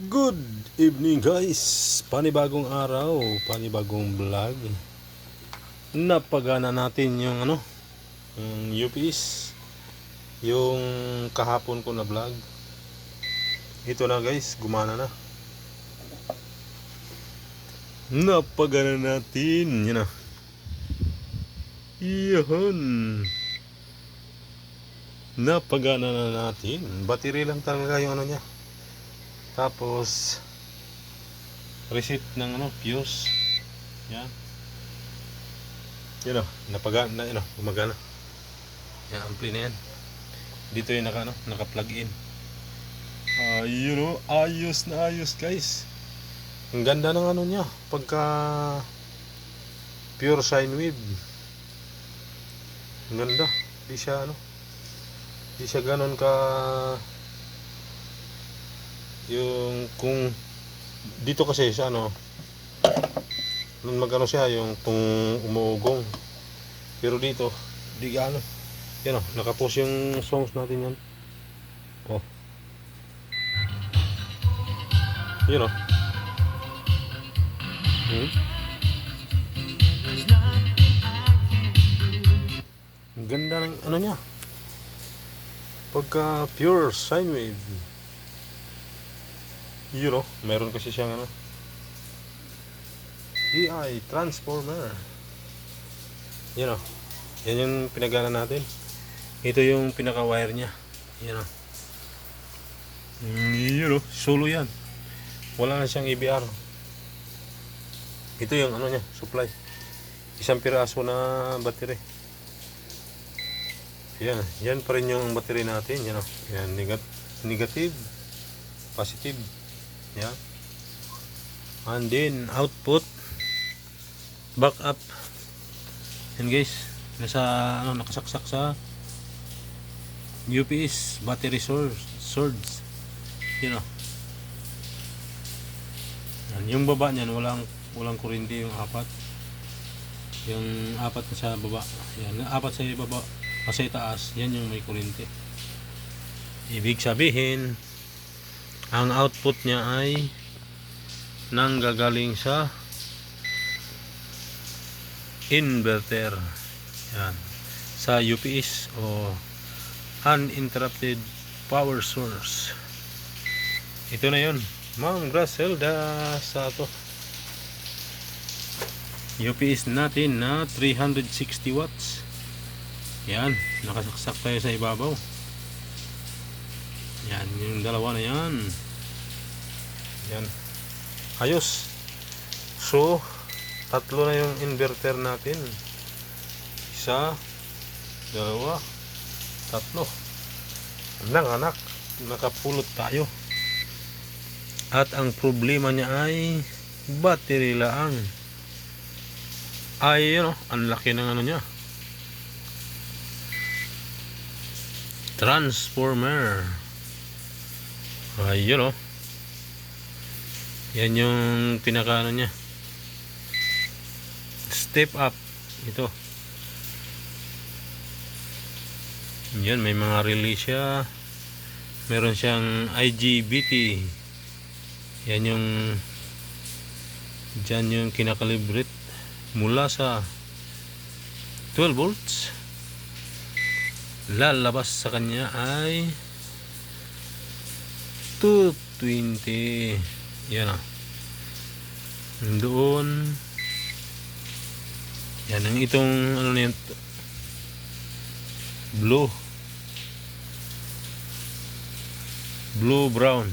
Good evening guys! Panibagong araw, panibagong vlog. Napagana natin yung ano, yung UPS. Yung kahapon ko na vlog. Ito na guys, gumana na. Napagana natin, yun na. Yun. Napagana na natin. Battery lang talaga yung ano niya. Tapos receipt ng ano, fuse. Yan. Yan o, napaga na ano, gumagana. Yan, ampli na yan. Dito yung naka, ano, naka-plug in. Ayun o, ayos na ayos guys. Ang ganda ng ano niya, pagka pure sine wave. Ang ganda. Di siya ano, di siya ganon ka yung kung dito kasi sa ano nung magano siya yung kung umuugong. Pero dito di gaano. yan o nakapos yung songs natin yan. Oh yun o. Hmm? ang ganda ng ano niya. Pagka pure sine wave yun o, meron kasi siyang ano DI transformer. Yun o yan yung pinagana natin. Ito yung pinaka wire nya yun o Mm, yun o, solo yan. Wala na siyang EBR ito yung ano nya, supply. Isang piraso na battery. Yan, yan pa rin yung battery natin. Yan o, yan, negat negative positive Yeah. And then output backup. Yan guys, nasa ano nakasaksak sa UPS battery source swords. Yun oh. Yan, yung baba niyan walang walang kuryente yung apat. Yung apat na sa baba. Yan, apat sa baba kasi taas, yan yung may kuryente. Ibig sabihin, ang output niya ay nanggagaling sa inverter. Yan. Sa UPS o uninterrupted power source. Ito na yun. Ma'am Gracelda sa to UPS natin na 360 watts. Yan. Nakasaksak tayo sa ibabaw yan, yung dalawa na yan. Yan. Ayos. So, tatlo na yung inverter natin. Isa, dalawa, tatlo. Anak, anak, nakapulot tayo. At ang problema niya ay battery lang. Ay, yun o, ang laki ng ano niya. Transformer. Ayun oh. Yan yung pinaka ano niya. Step up. Ito. Yan, may mga relay siya. Meron siyang IGBT. Yan yung Diyan yung kinakalibrate mula sa 12 volts lalabas sa kanya ay 220 yan ah doon yan ang itong ano na yan blue. Blue brown.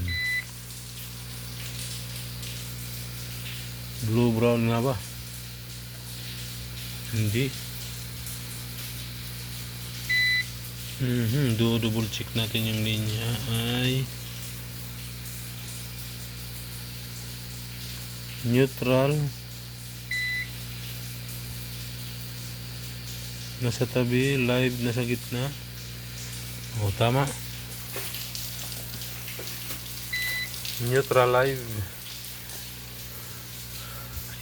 Blue brown nga ba hindi. Mhm, do double check natin yung linya ay neutral. Nasa tabi, live nasa gitna. O tama. Neutral live.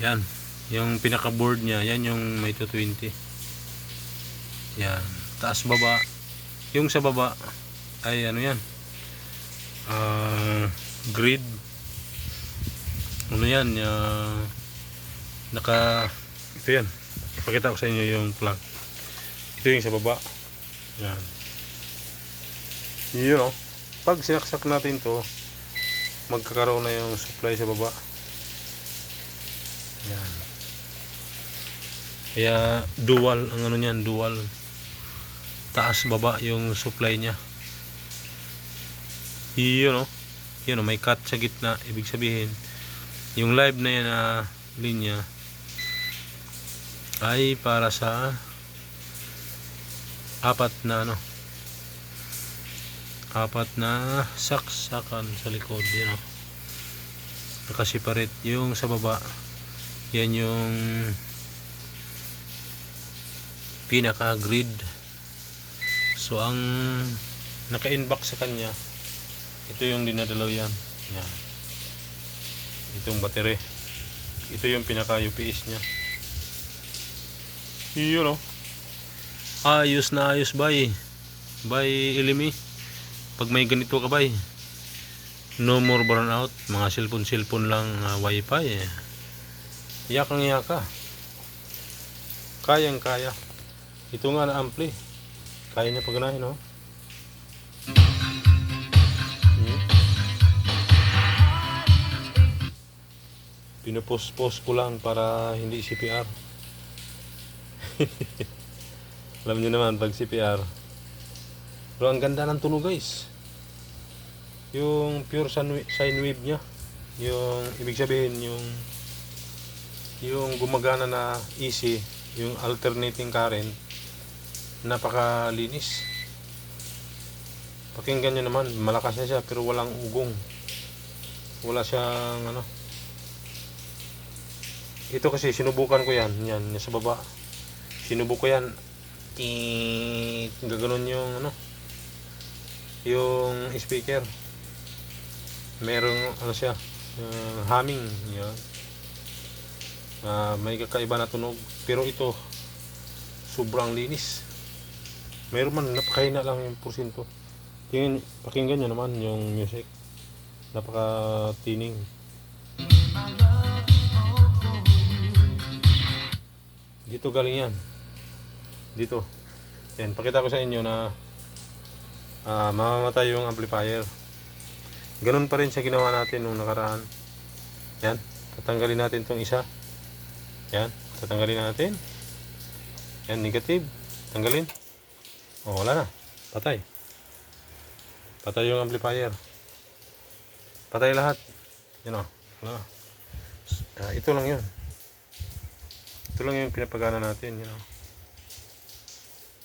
Yan. Yung pinaka board nya yan yung may 220 yan. Taas baba. Yung sa baba ay ano yan? Ah, grid ano yan, yung naka, ito yan. Ipakita ko sa inyo yung plug. Ito yung sa baba. Yan. Yun o. Pag sinaksak natin to, magkakaroon na yung supply sa baba. Yan. Kaya dual ang ano niyan, dual. Taas baba yung supply niya. Yun o. Yun o, may cut sa gitna. Ibig sabihin, yung live na yan na linya ay para sa apat na ano apat na saksakan sa likod yun o nakasiparate yung sa baba. Yan yung pinaka grid so ang naka inbox sa kanya ito yung dinadalaw yan. Yan itong battery. Ito yung pinaka UPS nya yun o ayos na ayos bay. Bay ilimi pag may ganito ka bay no more burnout. Mga cellphone cellphone lang uh, wifi eh. yakang yaka kayang kaya ito nga na ampli. Kaya niya paganahin no pinupost-post ko lang para hindi CPR alam nyo naman pag CPR pero ang ganda ng tunog guys. Yung pure sine wave nya yung ibig sabihin yung yung gumagana na easy yung alternating current napakalinis. Pakinggan nyo naman malakas na siya pero walang ugong. Wala siyang ano ito kasi sinubukan ko yan. Yan yan sa baba. Sinubok ko yan. Tiit, gaganon yung ano yung speaker. Merong ano siya uh, humming yan Ah, may kakaiba na tunog. Pero ito sobrang linis. Meron man napakahina lang yung porsyento tingin pakinggan nyo naman yung music. Napaka tining dito galing yan. Dito. Yan pakita ko sa inyo na ah, mamamatay yung amplifier. Ganun pa rin siya ginawa natin nung nakaraan. Yan tatanggalin natin tong isa. Yan tatanggalin natin. Yan negative. Tanggalin. Oh wala na. Patay. Patay yung amplifier. Patay lahat. Yan o wala. Ah, ito lang yun ito lang yung pinapagana natin you know.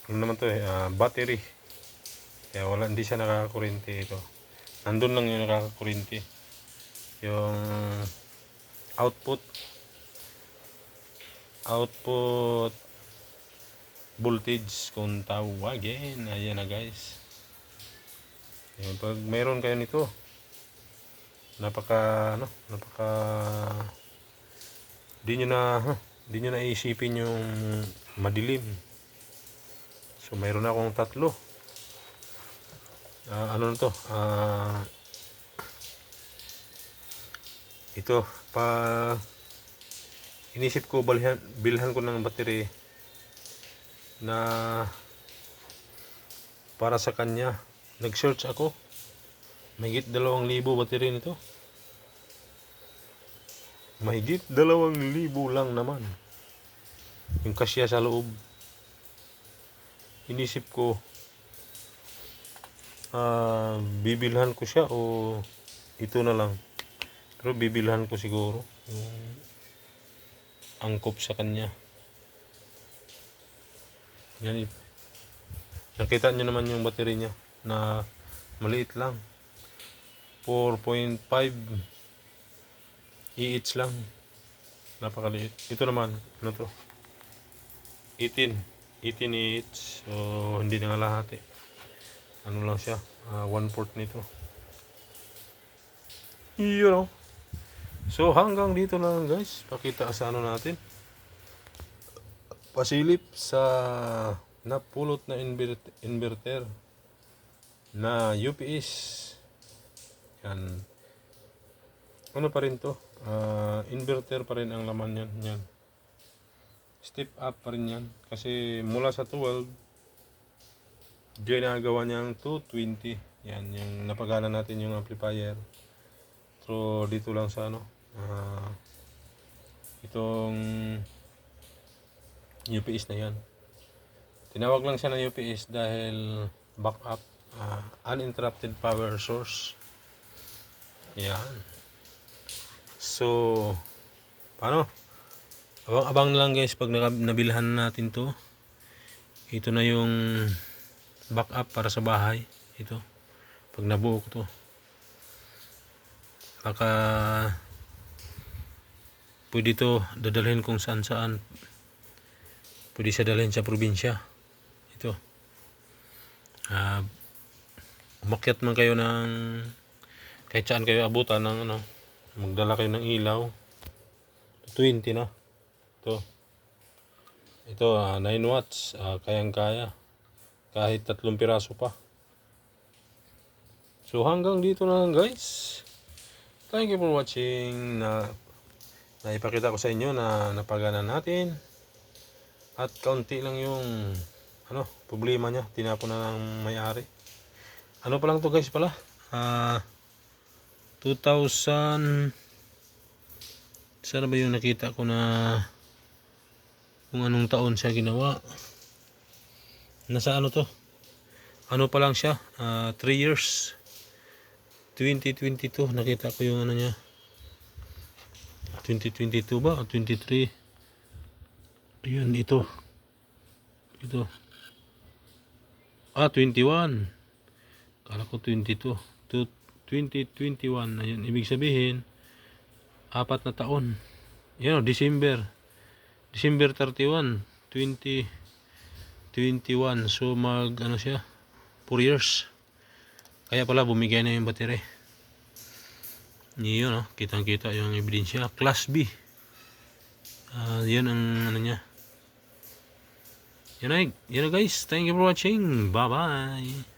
ano naman to eh ah, battery. Kaya wala hindi siya nakakakuryente ito. Nandun lang yung nakakakuryente. Yung output. Output voltage kung tawagin. Ayan na guys. Ayan, pag mayroon kayo nito napaka ano napaka di nyo na huh, di nyo na iisipin yung madilim. So mayroon akong tatlo. Ah, ano na to? Ah, ito pa inisip ko balhan, bilhan ko ng battery na para sa kanya. Nag-search ako. Mahigit dalawang libo battery nito mahigit dalawang libo lang naman. Yung kasya sa loob. Inisip ko ah bibilhan ko siya o ito na lang. Pero bibilhan ko siguro angkop sa kanya. Yan eh. nakita nyo naman yung battery niya na maliit lang. 4.5 EH lang. Napakaliit. Ito naman ano to? 18 18 EH so hindi na nga lahat eh. Ano lang siya? Ah, one fourth nito. Yun know. so hanggang dito lang guys. Pakita sa ano natin. Pasilip sa napulot na invert- inverter na UPS yan. Ano pa rin to? Ah, inverter pa rin ang laman yan. yan. Step up pa rin yan. Kasi mula sa 12, ginagawa niyang 220. Yan, yung napagana natin yung amplifier. So, dito lang sa ano, ah, itong UPS na yan. Tinawag lang siya ng UPS dahil backup, ah, uninterrupted power source. Yan. So, paano? Abang-abang na lang guys pag nabilhan na natin to. Ito na yung backup para sa bahay. Ito. Pag nabuo ko to. Baka pwede to dadalhin kung saan saan. Pwede siya dalhin sa probinsya. Ito. Ah, umakyat man kayo ng kahit saan kayo abutan ng ano, magdala kayo ng ilaw. 20 na. Ito. Ito, ah, 9 watts. ah, kayang-kaya. Kahit tatlong piraso pa. So hanggang dito na lang guys. Thank you for watching na naipakita ko sa inyo na napagana natin. At kaunti lang yung ano, problema niya. Tinapon na ng may-ari. Ano pa lang to guys pala? Ah 2000 sana ba yung nakita ko na kung anong taon siya ginawa? Nasa ano to? Ano pa lang siya? 3 years. 2022 nakita ko yung ano niya. 2022 ba? O 23 ayun ito. Ito. Ah 21 kala ko 22 to 2021 na yun ibig sabihin apat na taon. Yan o December. December 31 2021 so mag ano siya 4 years. Kaya pala bumigay na yung battery yun o kitang kita yung ebidensya. Class B. Ah, yun ang ano niya. Yan na, yun na guys. Thank you for watching. Bye bye